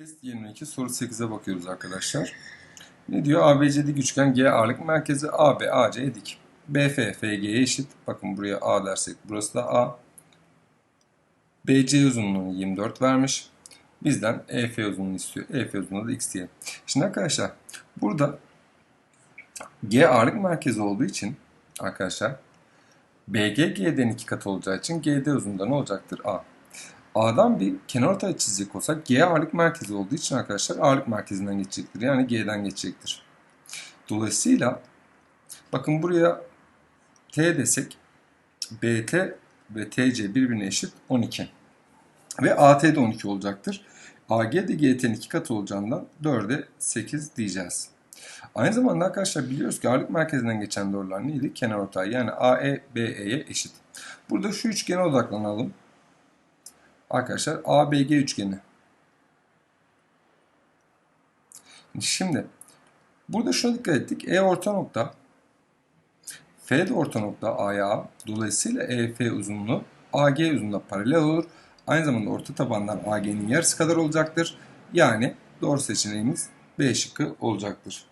Test 22 soru 8'e bakıyoruz arkadaşlar. Ne diyor? ABC dik üçgen G ağırlık merkezi AB AC dik. BF FG'ye eşit. Bakın buraya A dersek burası da A. BC uzunluğunu 24 vermiş. Bizden EF uzunluğunu istiyor. EF uzunluğu da x diye. Şimdi arkadaşlar burada G ağırlık merkezi olduğu için arkadaşlar BG G'den iki kat olacağı için GD uzunluğu ne olacaktır? A. A'dan bir kenarortay çizecek olsak G ağırlık merkezi olduğu için arkadaşlar ağırlık merkezinden geçecektir. Yani G'den geçecektir. Dolayısıyla bakın buraya T desek BT ve TC birbirine eşit 12. Ve AT de 12 olacaktır. AG de GT'nin iki katı olacağından 4'e 8 diyeceğiz. Aynı zamanda arkadaşlar biliyoruz ki ağırlık merkezinden geçen doğrular neydi? Kenarortay yani AE BE'ye eşit. Burada şu üçgene odaklanalım. Arkadaşlar ABG üçgeni. Şimdi burada şuna dikkat ettik. E orta nokta F de orta nokta A'ya Dolayısıyla EF uzunluğu AG uzunluğuna paralel olur. Aynı zamanda orta tabanlar AG'nin yarısı kadar olacaktır. Yani doğru seçeneğimiz B şıkkı olacaktır.